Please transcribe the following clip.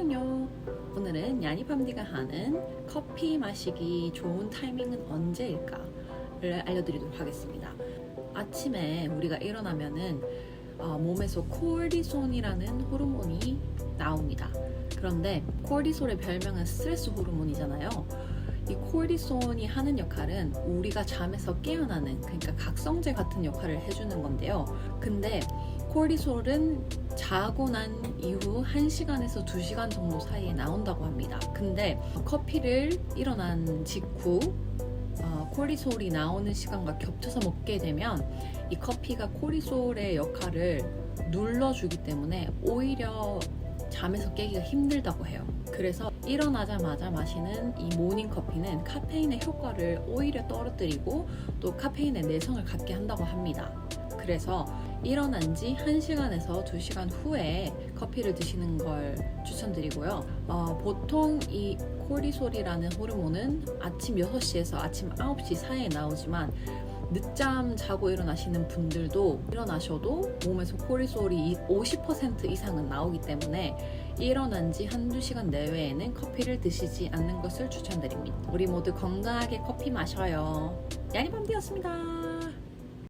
안녕요. 오늘은 야니팜디가 하는 커피 마시기 좋은 타이밍은 언제일까를 알려드리도록 하겠습니다. 아침에 우리가 일어나면은 어, 몸에서 코르티손이라는 호르몬이 나옵니다. 그런데 코르티솔의 별명은 스트레스 호르몬이잖아요. 이 코르티손이 하는 역할은 우리가 잠에서 깨어나는 그러니까 각성제 같은 역할을 해주는 건데요. 근데 코르티솔은 자고 난 이후 1시간에서 2시간 정도 사이에 나온다고 합니다. 근데 커피를 일어난 직후 어, 코르티솔이 나오는 시간과 겹쳐서 먹게 되면 이 커피가 코르티솔의 역할을 눌러주기 때문에 오히려 잠에서 깨기가 힘들다고 해요. 그래서 일어나자마자 마시는 이 모닝 커피는 카페인의 효과를 오히려 떨어뜨리고 또 카페인의 내성을 갖게 한다고 합니다. 그래서 일어난 지 1시간에서 2시간 후에 커피를 드시는 걸 추천드리고요. 어, 보통 이 코르티솔이라는 호르몬은 아침 6시에서 아침 9시 사이에 나오지만 늦잠 자고 일어나시는 분들도 일어나셔도 몸에서 코르티솔이 50% 이상은 나오기 때문에 일어난 지 한두 시간 내외에는 커피를 드시지 않는 것을 추천드립니다. 우리 모두 건강하게 커피 마셔요. 야니밤디였습니다.